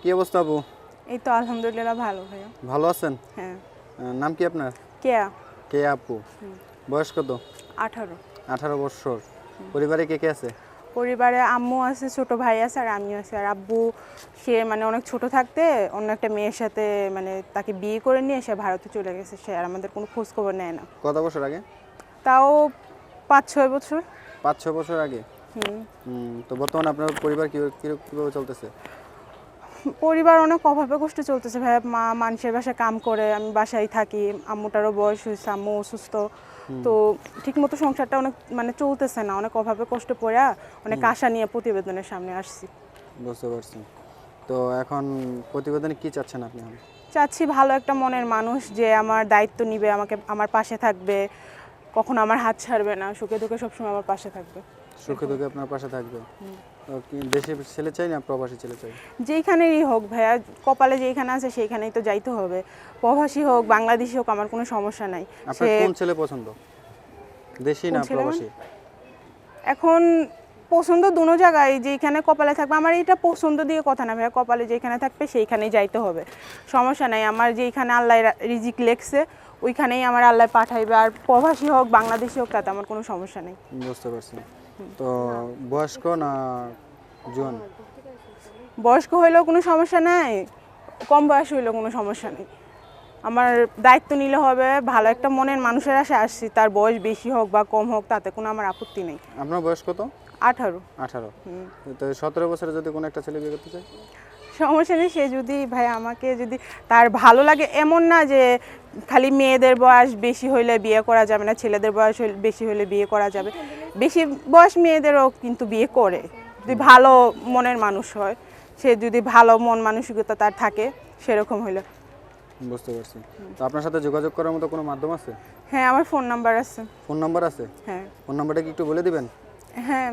কি অবস্থা আপু? এই তো আলহামদুলিল্লাহ ভালো ভাইয়া। ভালো আছেন? হ্যাঁ। নাম কি আপনার? কেয়া। কে আপু? বয়স কত? আঠারো। আঠারো বছর। পরিবারে কে কে আছে? পরিবারে আম্মু আছে ছোট ভাই আছে আর আমিও আছি। আর আব্বু সে মানে অনেক ছোট থাকতে অন্য একটা মেয়ের সাথে মানে তাকে বিয়ে করে নিয়ে সে ভারতে চলে গেছে। সে আর আমাদের কোনো খোঁজ খবর নেয় না। কত বছর আগে? তাও পাঁচ ছয় বছর। পাঁচ ছ বছর আগে? হুম। তো বর্তমানে আপনার পরিবার কীভাবে চলতেছে? পরিবার অনেক অভাবে কষ্ট চলতেছে ভাই মা মানুষের বাসায় কাম করে আমি বাসায় থাকি আম্মুটারও বয়স হয়েছে আম্মু অসুস্থ। তো ঠিকমতো সংসারটা অনেক মানে চলতেছে না অনেক অভাবে কষ্ট পড়া অনেক আশা নিয়ে প্রতিবেদনের সামনে আসছি। বুঝতে পারছি। তো এখন প্রতিবেদনে কি চাচ্ছেন আপনি চাচ্ছি ভালো একটা মনের মানুষ যে আমার দায়িত্ব নিবে আমাকে আমার পাশে থাকবে কখনো আমার হাত ছাড়বে না সুখে দুঃখে সবসময় আমার পাশে থাকবে। সুখে দুঃখে আপনার পাশে থাকবে দেশে ছেলে চাই না প্রবাসী ছেলে চাই? যেইখানেরই হোক ভাইয়া কপালে যেইখানে আছে সেইখানেই তো যাইতে হবে। প্রবাসী হোক বাংলাদেশি হোক আমার কোনো সমস্যা নাই। আপনার কোন ছেলে পছন্দ? দেশি না ছেলে মানে? প্রবাসী এখন পছন্দ দুনো জায়গায় যেখানে কপালে থাকবে। আমার এটা পছন্দ দিয়ে কথা না ভাইয়া কপালে যেখানে থাকবে সেইখানেই যাইতে হবে। সমস্যা নাই আমার যেখানে আল্লাহ রিজিক লেখছে ওইখানেই আমার আল্লাহ পাঠাইবে। আর প্রবাসী হোক বাংলাদেশি হোক তাতে আমার কোনো সমস্যা নেই। বুঝতে পারছি। তো বয়স্ক না জোয়ান বয়স্ক হইলেও কোনো সমস্যা নাই কম বয়স হইলেও কোনো সমস্যা নেই। আমার দায়িত্ব নিলে হবে ভালো একটা মনের মানুষের আশে আসছি তার বয়স বেশি হোক বা কম হোক তাতে কোনো আমার আপত্তি নেই। আপনার বয়স কত? আঠারো। আঠারো। তো সতেরো বছরে যদি কোনো একটা ছেলে বিয়ে করতে চায়? সমস্যা নেই সে যদি ভাই আমাকে যদি তার ভালো লাগে এমন না যে খালি মেয়েদের বয়স বেশি হইলে বিয়ে করা যাবে না ছেলেদের বয়স বেশি হইলে বিয়ে করা যাবে। বেশি বয়স মেয়েদেরও কিন্তু বিয়ে করে। যদি ভালো মনের মানুষ হয় সে যদি ভালো মন মানসিকতা তার থাকে সেরকম হইলে। বুঝতে পারছি। তো আপনার সাথে যোগাযোগ করার মতো কোনো মাধ্যম আছে? হ্যাঁ আমার ফোন নাম্বার আছে। ফোন নাম্বার আছে? হ্যাঁ। ফোন নাম্বারটা কি একটু বলে দিবেন? হ্যাঁ।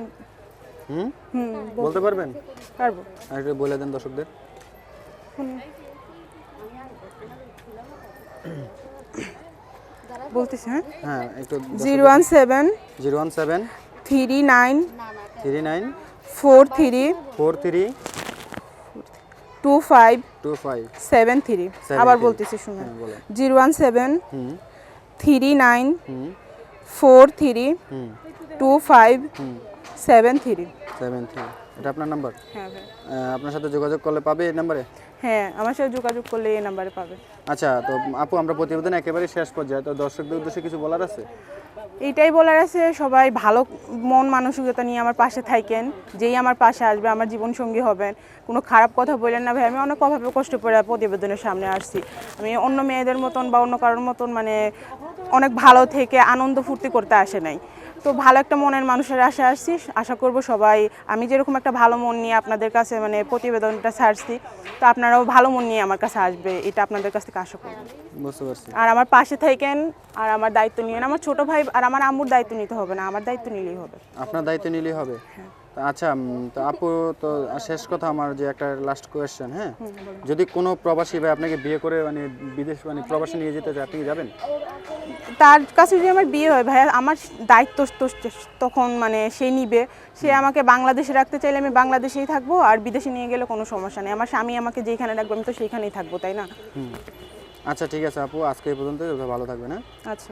হুম? হুম বলতে পারবেন? পারব। আর একটু বলে দেন দর্শকদের। বলতেছি হ্যাঁ? হ্যাঁ একটু zero one seven zero one seven three nine three nine four three four three two five two five seven three আবার বলতেছি শুনুন। হ্যাঁ জিরো ওয়ান সেভেন হুম। Three nine four three two five seven three seven three এটা আপনার number? হ্যাঁ আপনার সাথে যোগাযোগ করলে পাবে এই নাম্বারে? হ্যাঁ আমার সাথে যোগাযোগ করলে এই নাম্বারে পাবে। আচ্ছা তো আপু, আমরা প্রতিবেদন একেবারে শেষ পর্যায়ে। তো দর্শকদের উদ্দেশ্যে কিছু বলার আছে? এইটাই বলার আছে, সবাই ভালো মন, মানসিকতা নিয়ে আমার পাশে থাকেন। যেই আমার পাশে আসবে, আমার জীবন সঙ্গী হবেন। কোনো খারাপ কথা বললেন না ভাই, আমি অনেক অভাবে কষ্ট করে প্রতিবেদনের সামনে আসছি। আমি অন্য মেয়েদের মতন বা অন্য কারোর মতন মানে অনেক ভালো থেকে আনন্দ ফুর্তি করতে আসে নাই। তো ভালো একটা মনের মানুষের আশা আসছি। আশা করব সবাই, আমি যেরকম একটা ভালো মন নিয়ে আপনাদের কাছে মানে প্রতিবেদনটা ছাড়ছি তো আপনারাও ভালো মন নিয়ে আমার কাছে আসবে, এটা আপনাদের কাছ থেকে আশা করব বুঝতে পারছি। আর আমার পাশে থাকেন আর আমার দায়িত্ব নিয়েন। আমার ছোট ভাই আর আমার আম্মুর দায়িত্ব নিতে হবে না আমার দায়িত্ব নিলেই হবে। আপনার দায়িত্ব নিলেই হবে? আচ্ছা উম, তো আপু তো শেষ কথা আমার যে একটা লাস্ট কোয়েশ্চেন হ্যাঁ? যদি কোনো প্রবাসী ভাই আপনাকে বিয়ে করে মানে বিদেশ মানে প্রবাসী নিয়ে যেতে চায় আপনি যাবেন? তার কাছে যদি আমার বিয়ে হয় ভাইয়া আমার দায়িত্ব তো তখন মানে সে নিবে। সে আমাকে বাংলাদেশে রাখতে চাইলে আমি বাংলাদেশেই থাকব আর বিদেশে নিয়ে গেলে কোনো সমস্যা নেই। আমার স্বামী আমাকে যেখানে রাখবে আমি তো সেইখানেই থাকব তাই না? আচ্ছা ঠিক আছে আপু আজকে এই পর্যন্ত ভালো থাকবেন হ্যাঁ? আচ্ছা